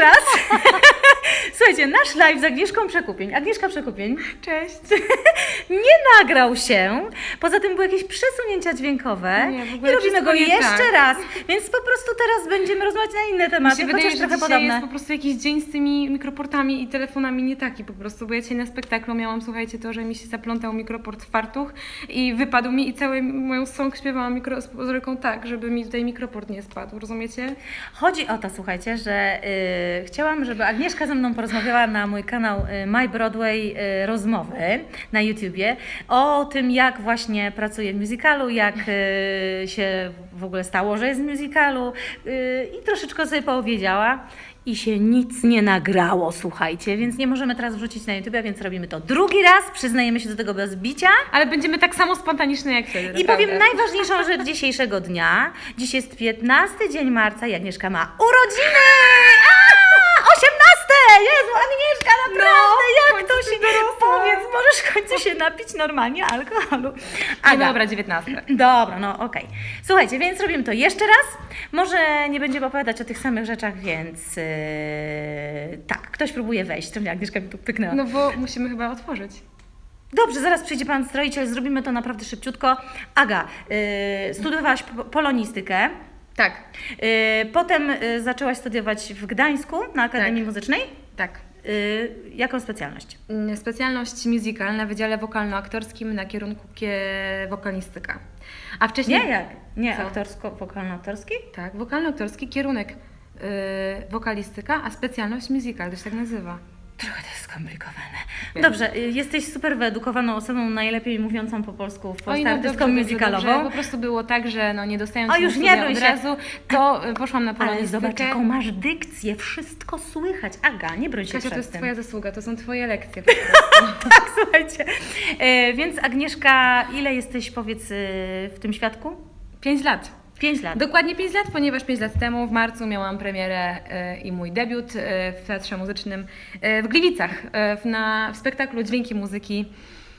Cześć jeszcze raz. Słuchajcie, nasz live z Agnieszką Przekupień. Agnieszka Przekupień Cześć. nie nagrał się. Poza tym były jakieś przesunięcia dźwiękowe. Nie, w ogóle I robimy wszystko go nie jeszcze tak. raz. Więc po prostu teraz będziemy rozmawiać na inne Mi tematy, się wydaje, chociaż że trochę dzisiaj podobne. jest po prostu jakiś dzień z tymi mikroportami i telefonami nie taki po prostu, bo ja dzisiaj na spektaklu miałam, słuchajcie, to, że mi się zaplątał mikroport w fartuch i wypadł mi i całą moją song śpiewałam mikro, z ręką tak, żeby mi tutaj mikroport nie spadł, rozumiecie? Chodzi o to, słuchajcie, że y, chciałam, żeby Agnieszka ze mną porozmawiała na mój kanał y, My Broadway y, rozmowy na YouTubie o tym, jak właśnie pracuje w musicalu, jak y, się w ogóle stało, że jest w musicalu i troszeczkę sobie poowiedziała. I się nic nie nagrało, słuchajcie, więc nie możemy teraz wrzucić na YouTube, więc robimy to drugi raz, przyznajemy się do tego bez bicia. Ale będziemy tak samo spontaniczne jak wtedy, I naprawdę. powiem najważniejszą rzecz dzisiejszego dnia. Dziś jest 15 dzień marca i Agnieszka ma urodziny! A, 18! Jezu, Agnieszka, naprawdę, No, jak to się... dorosła. Powiedz, możesz w końcu się napić normalnie alkoholu. Nie, Aga. dobra, 19. Dobra, no okej. Słuchajcie, więc robimy to jeszcze raz. Może nie będziemy opowiadać o tych samych rzeczach, więc yy, tak, ktoś próbuje wejść. To mnie Agnieszka mi tu pyknęła. No bo musimy chyba otworzyć. Dobrze, zaraz przyjdzie pan stroiciel, zrobimy to naprawdę szybciutko. Aga, yy, studiowałaś po- polonistykę, Tak, yy, potem yy, zaczęłaś studiować w Gdańsku na Akademii Tak. Muzycznej. Tak. Yy, jaką specjalność? Mm, Specjalność musical na Wydziale Wokalno-Aktorskim na kierunku kie- wokalistyka. A wcześniej... Nie, jak? Nie, Co? aktorsko-wokalno-aktorski? Tak, wokalno-aktorski kierunek yy, wokalistyka, a specjalność musical, to się tak nazywa. Trochę to jest skomplikowane. Dobrze, yy, jesteś super wyedukowaną osobą, najlepiej mówiącą po polsku w Oj, no artystką dobrze, dobrze, musicalową. dobrze. Po prostu było tak, że no, nie dostając się już nie od się. razu, to y, poszłam na Ale polonistykę. zobacz, jaką masz dykcję, wszystko słychać. Aga, nie broń się Kasia, to jest tym. Twoja zasługa, to są Twoje lekcje. po prostu. Tak, słuchajcie. E, więc Agnieszka, ile jesteś, powiedz, w tym świadku? Pięć lat. Pięć lat. Dokładnie 5 lat, ponieważ 5 lat temu w marcu miałam premierę e, i mój debiut e, w Teatrze Muzycznym e, w Gliwicach w, na, w spektaklu Dźwięki Muzyki.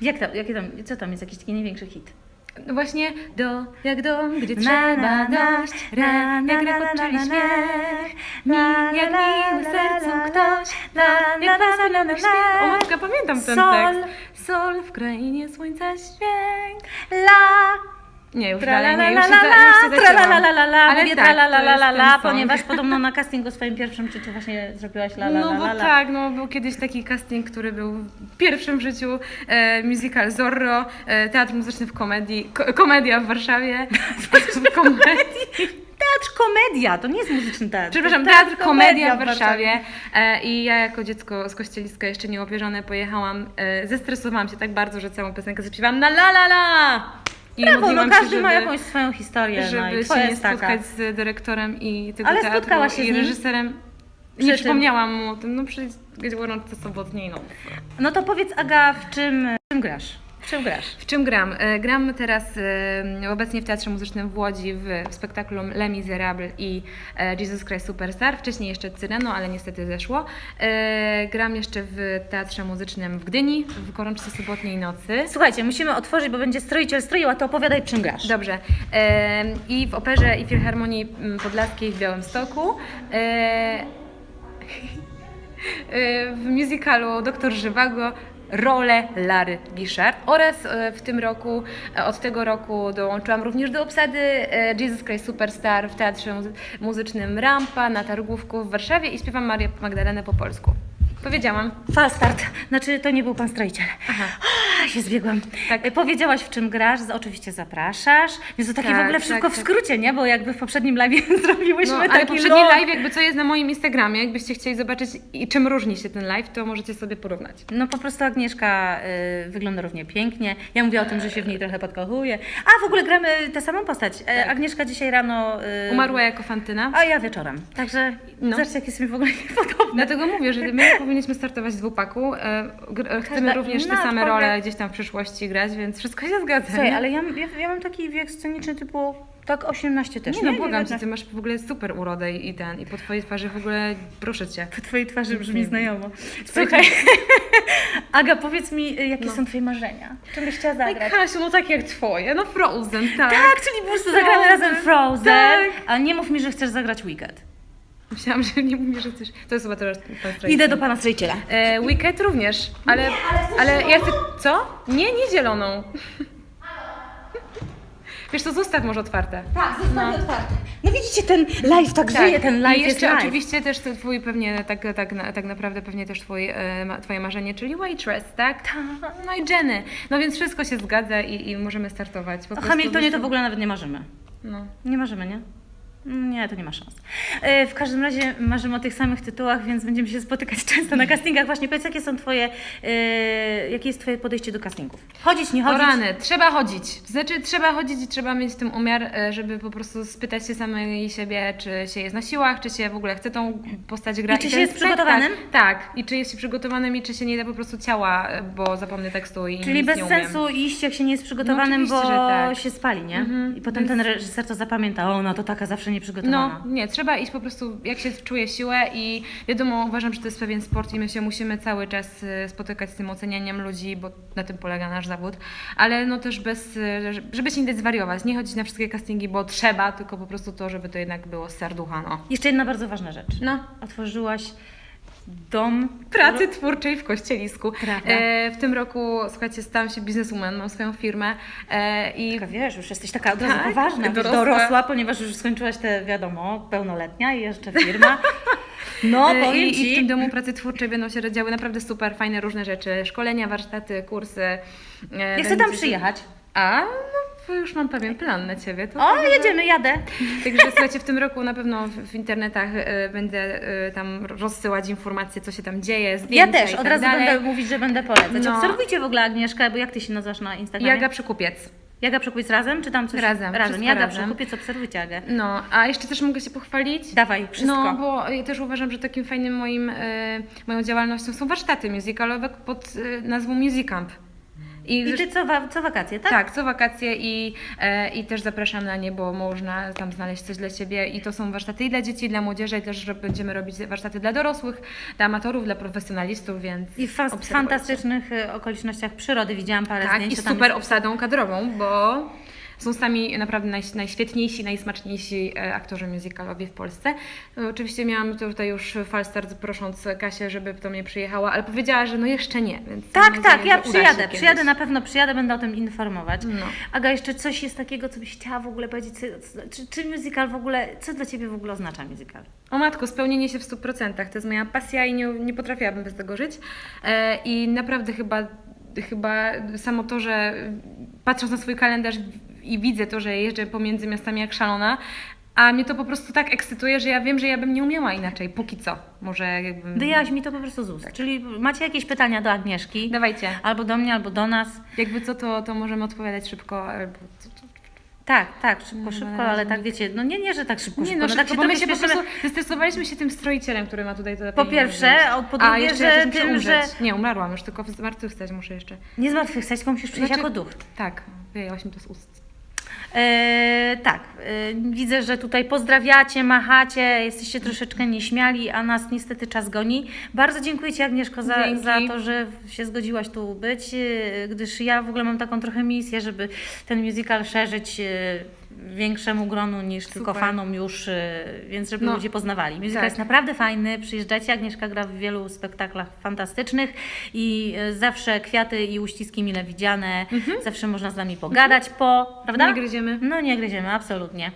Jak tam, jakie tam, co tam jest, jakiś taki największy hit? No Właśnie do, jak dom, gdzie trzeba na, dojść, jak na, rekord, na, czyli na, śmiech, mi, jak miły sercu ktoś, na, jak na, śpiew. O matka, pamiętam ten sol, tekst. Sol w krainie słońca dźwięk. La, Nie, już dalej, la nie, la już się, la za, la, już się la la la la la, Ale mówię tak, tra la la to la jest la ten la, song. ponieważ podobno na castingu swoim pierwszym życiu właśnie zrobiłaś la la No la bo la la. tak, no był kiedyś taki casting, który był pierwszym w życiu e, musical Zorro, e, teatr muzyczny w komedii, ko, komedia w Warszawie. w komedii. Teatr komedia, to nie jest muzyczny teatr. Przepraszam, to jest teatr komedia w Warszawie. E, I ja jako dziecko z kościeliska jeszcze nieopierzone pojechałam, e, zestresowałam się tak bardzo, że całą piosenkę zaśpiewałam na la la la! I Brawo, no każdy żeby, ma jakąś swoją historię, no i żeby twoja się nie jest taka. spotkać z dyrektorem i tego Ale teatru spotkałaś się i z nim? reżyserem. Przy Nie przypomniałam mu o tym, no przy gorączce sobotniej, no. No to powiedz Aga, w czym, w czym grasz? W czym grasz? W czym gram? E, Gram teraz e, obecnie w Teatrze Muzycznym w Łodzi w, spektaklu Les Miserables i e, Jesus Christ Superstar. Wcześniej jeszcze Cyreno, ale niestety zeszło. Gram jeszcze w Teatrze Muzycznym w Gdyni w Gorączce Sobotniej Nocy. Słuchajcie, musimy otworzyć, bo będzie stroiciel stroił, a to opowiadaj, w czym grasz. Dobrze. I w Operze i Filharmonii mm, Podlaskiej w Białymstoku. W musicalu Doktor Żywago rolę Lary Giszard oraz e, w tym roku, e, od tego roku dołączyłam również do obsady e, Jesus Christ Superstar w Teatrze Muzy- Muzycznym Rampa na Targówku w Warszawie i śpiewam Marię Magdalenę po polsku. Powiedziałam. Fal start. Znaczy, to nie był pan stroiciel. Aha. A, się zbiegłam. Tak. E, Powiedziałaś, w czym grasz, oczywiście zapraszasz. Więc to takie Tak, w ogóle tak, wszystko w tak. skrócie, nie? Bo jakby w poprzednim live zrobiłyśmy No, ale taki poprzedni long. live, jakby co jest na moim Instagramie, jakbyście chcieli zobaczyć i czym różni się ten live, to możecie sobie porównać. No po prostu Agnieszka y, wygląda równie pięknie. Ja mówię o tym, że się w niej trochę podkochuję. A w ogóle gramy tę samą postać. E, Tak. Agnieszka dzisiaj rano. Y, Umarła jako Fantyna. A ja wieczorem. Także No. zobaczcie, jak jest mi w ogóle niepodobne. Dlatego mówię, że my powinniśmy startować w dwupaku. E, Chcemy Każda również te same role gdzieś tam w przyszłości grać, więc wszystko się zgadza. Słuchaj, nie? ale ja, ja, ja mam taki wiek sceniczny typu tak 18 też. nie, no błagam cię, 19. ty masz w ogóle super urodę i ten, i po twojej twarzy w ogóle proszę cię. Po twojej twarzy brzmi Nie. znajomo. Słuchaj, Aga, powiedz mi, y, jakie No. są twoje marzenia? Czym byś chciała zagrać? Kasiu, no tak jak twoje, no Frozen, tak. Tak, czyli po prostu zagramy razem Frozen. Tak. A nie mów mi, że chcesz zagrać Wicked. Myślałam, że nie mówisz, że coś... To jest chyba teraz pan stroik. Idę do pana stroiciela. E, Wicked również, ale, ale ja chcę... Co? Nie, nie zieloną. Wiesz co, zostaw może otwarte. Tak, zostawię otwarte. No widzicie, ten live tak, żyje, ten live I jest jeszcze live. oczywiście też to twój pewnie, tak, tak, na- tak naprawdę pewnie też twój, e, ma- twoje marzenie, czyli waitress, tak? No i Jenny. No więc wszystko się zgadza i, i możemy startować. Po O Hamiltonie to w ogóle nawet nie marzymy. No. Nie marzymy, nie? Nie, to nie ma szans. E, W każdym razie marzymy o tych samych tytułach, więc będziemy się spotykać często na castingach. Właśnie powiedz, jakie są twoje, e, jakie jest twoje podejście do castingów? Chodzić, nie O chodzić? rany, trzeba chodzić. Znaczy trzeba chodzić i trzeba mieć w tym umiar, e, żeby po prostu spytać się samej siebie, czy się jest na siłach, czy się w ogóle chce tą postać grać. I czy się jest przygotowanym? Tak, tak. I czy jest się przygotowanym i czy się nie da po prostu ciała, bo zapomnę tekstu i Czyli bez sensu iść, jak się nie jest przygotowanym, No bo tak. się spali, nie? Mhm, I potem więc- ten reżyser to zapamięta, o, no to taka zawsze nieprzygotowana. No, nie, trzeba iść po prostu, jak się czuje siłę i wiadomo, uważam, że to jest pewien sport i my się musimy cały czas e, spotykać z tym ocenianiem ludzi, bo na tym polega nasz zawód, ale no też bez, e, żeby się nie dać zwariować, nie chodzić na wszystkie castingi, bo trzeba, tylko po prostu to, żeby to jednak było z serducha, no. Jeszcze jedna bardzo ważna rzecz. No, Otworzyłaś dom pracy twórczej w Kościelisku. E, w tym roku, słuchajcie, stałam się bizneswoman, mam swoją firmę e, i Taka, wiesz, już jesteś taka od razu Tak, poważna, dorosła. dorosła, ponieważ już skończyłaś te, wiadomo, pełnoletnia i jeszcze firma. No, E, powiem I, Ci. I w tym domu pracy twórczej będą się działy naprawdę super, fajne różne rzeczy. Szkolenia, warsztaty, kursy. E, Ja chcę tam przyjechać. A, no to już mam pewien plan na Ciebie. To O, jedziemy, jadę. Także słuchajcie, w tym roku na pewno w, w internetach e, będę e, tam rozsyłać informacje, co się tam dzieje, Ja zdjęcia też, i od tak razu dalej. będę mówić, że będę polecać. No. Obserwujcie w ogóle Agnieszkę, bo jak Ty się nazywasz na Instagramie? Jaga Przykupiec. Jaga Przekupiec razem, czy tam coś? Razem, Razem, wszystko Jaga razem. Przekupiec, obserwujcie Agę. No, a jeszcze też mogę się pochwalić. Dawaj, wszystko. No, bo ja też uważam, że takim fajnym moim, e, moją działalnością są warsztaty musicalowe pod e, nazwą Music Camp. I Ty co, wa- co wakacje, tak? Tak, co wakacje i, e, i też zapraszam na nie, bo można tam znaleźć coś dla siebie i to są warsztaty i dla dzieci, i dla młodzieży i też będziemy robić warsztaty dla dorosłych, dla amatorów, dla profesjonalistów, więc I w fantastycznych y, okolicznościach przyrody widziałam parę Tak, zdjęć. i super jest- obsadą kadrową, bo są sami naprawdę naj, najświetniejsi, najsmaczniejsi e, aktorzy musicalowi w Polsce. E, Oczywiście miałam tutaj już falstart prosząc Kasię, żeby do mnie przyjechała, ale powiedziała, że no jeszcze nie, Tak, nadzieję, tak, ja przyjadę, kiedyś. przyjadę, na pewno przyjadę, będę o tym informować. No. Aga, jeszcze coś jest takiego, co byś chciała w ogóle powiedzieć, czy, czy musical w ogóle, co dla Ciebie w ogóle oznacza musical? O matko, spełnienie się w 100%. To jest moja pasja i nie, nie potrafiłabym bez tego żyć. E, I naprawdę chyba, chyba samo to, że patrząc na swój kalendarz i widzę to, że jeżdżę pomiędzy miastami jak szalona, a mnie to po prostu tak ekscytuje, że ja wiem, że ja bym nie umiała inaczej, póki co. Może jakbym... Wyjaś mi to po prostu z ust. Czyli macie jakieś pytania do Agnieszki? Dawajcie. Albo do mnie, albo do nas. Jakby co, to, to możemy odpowiadać szybko. Albo. Tak, tak, szybko, No, szybko, ale tak nie. wiecie, no nie, nie, że tak szybko, Nie szybko, no, no, szybko, tak bo my się po prostu zestresowaliśmy się tym stroicielem, który ma tutaj to Po pierwsze, a po drugie, jeszcze że ja tym, że-. Nie, umarłam już, tylko zmartwychwstać muszę jeszcze. Nie zmartwychwstać, tylko musisz przyjść Znaczy- jako duch. Tak, wyjęłaś mi to z ust. E, tak, e, widzę, że tutaj pozdrawiacie, machacie, jesteście troszeczkę nieśmiali, a nas niestety czas goni. Bardzo dziękuję Ci Agnieszko za, Dzięki. za to, że się zgodziłaś tu być, e, gdyż ja w ogóle mam taką trochę misję, żeby ten musical szerzyć e, większemu gronu niż tylko Super. fanom już, e, więc żeby No, ludzie poznawali. Musical tak. jest naprawdę fajny, przyjeżdżacie, Agnieszka gra w wielu spektaklach fantastycznych i e, zawsze kwiaty i uściski mile widziane, zawsze można z nami pogadać po, prawda? Nie gryziemy. No nie gryziemy, absolutnie.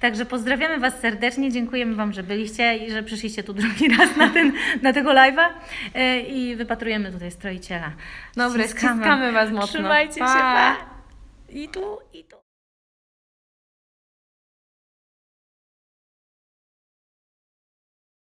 Także pozdrawiamy Was serdecznie, dziękujemy Wam, że byliście i że przyszliście tu drugi raz na, ten, na tego live'a e, i wypatrujemy tutaj stroiciela. Dobra, ściskamy Was mocno. Trzymajcie się, Pa. pa! I tu, i tu.